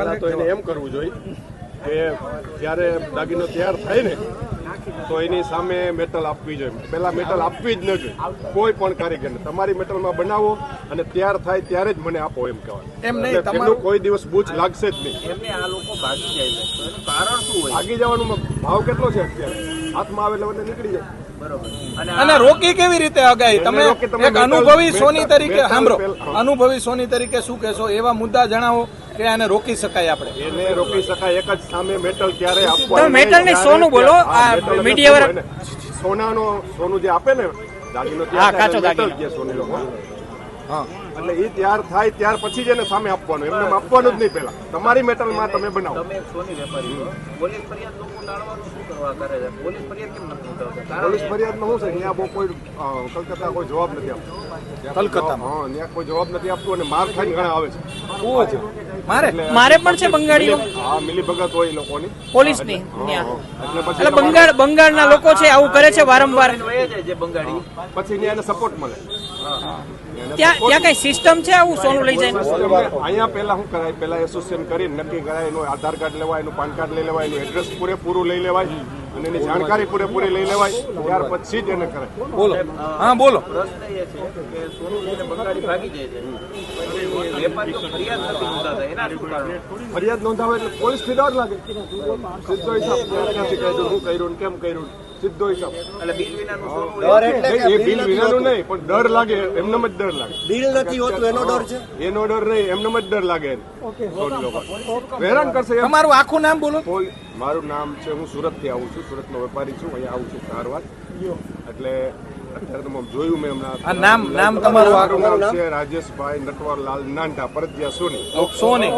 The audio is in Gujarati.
પહેલા તો એને એમ કરવું જોઈએ કે જ્યારે દાગીનો તૈયાર થાય ને તો એની સામે મેટલ આપવી જોઈએ. પહેલા મેટલ આપવી જ ન જોઈએ. કોઈ પણ કારીગરને. તમારી મેટલમાં બનાવો અને તૈયાર થાય ત્યારે જ મને આપો એમ કહેવાય એમ નહીં, તેમનું કોઈ દિવસ બૂચ લાગશે જ નહીં. એમને આ લોકો ભાગી જાય છે. તો એનું કારણ શું હોય? ભાગી જવાનો ભાવ કેટલો છે અત્યારે? હાથમાં આવે એટલે નીકળી જાય. બરોબર. અને અને રોકી કેવી રીતે અગાઈ તમે એક અનુભવી સોની તરીકે સાંભળો. અનુભવી સોની તરીકે શું કહેશો? એવા મુદ્દા જણાવો. કે આને રોકી શકાય આપણે એને રોકી શકાય એક જ સામે મેટલ ક્યારે આપવાનું મેટલ ને સોનું બોલો. આ મીડિયા સોનાનો સોનું જે આપે ને દાગીનો કાચો દાગીનો. કહે સોનું એટલે એ તૈયાર થાય ત્યાર પછી જ એને સામે આપવાનું. એમને આપવાનું જ નહીં પહેલા. તમારી મેટલમાં તમે બનાવો. તમે સોની વેપારી પોલીસ ફરિયાદ લોકો ટાળવાનું શું કરવા કરે છે? પોલીસ ફરિયાદ કેમ નથી ઉઠાવતા? પોલીસ ફરિયાદમાં શું છે? ત્યાં બહુ કોઈ કલકત્તા કોઈ જવાબ નથી આપતું? જવાબ- હા ત્યાં કોઈ જવાબ નથી આપતું અને માર ખાઈને ઘણા આવે છે. પાછળ. મારે? મારે પણ છે બંગાળીઓ? હા મિલી ભગત હોય એ લોકોની. પોલીસની એટલે પછી બંગાળ બંગાળના લોકો છે આવું કરે છે વારંવાર. જે બંગાળી. પછી ત્યાં એને સપોર્ટ મળે. ત્યાં ત્યાં કઈ સિસ્ટમ છે આવું? સોનું લઈ જાય અહીંયા પહેલા શું કરાય? પહેલા એસોસિએશન કરીને નક્કી કરાય એનું આધાર કાર્ડ લેવાય એનું પાન કાર્ડ લઈ લેવાય એનું એડ્રેસ પૂરેપૂરું લઈ લેવાય અને એની જાણકારી પૂરેપૂરી લઈ લેવાય ત્યાર પછી જ એને કરાય. બોલો. હા બોલો. પ્રશ્ન એ છે કે સોનું લઈને બંગાળી ભાગી જાય છે ફરિયાદ નોંધાવે એટલે પોલીસથી ડર લાગે. સીધો હિસાબ. કર્યું કર્યું ને કેમ કર્યું? સીધો હિસાબ. એટલે બિલ વિનાનું સોનું એ બિલ વિનાનું નહીં પણ ડર લાગે એમને જ ડર લાગે. બિલ નથી હોતું એનો ડર છે? એનો ડર નહીં એમને જ ડર લાગે. હેરાન કરશે તમારું આખું નામ બોલો. મારું નામ છે હું સુરતથી આવું છું સુરતનો વેપારી છું અહીંયા આવું છું ધારવાડ એટલે જોયું મેં હમણાં. નામ નામ તમારું નામ છે રાજેશભાઈ નટવરલાલ નાંટા પરજિયા સોની. સોની.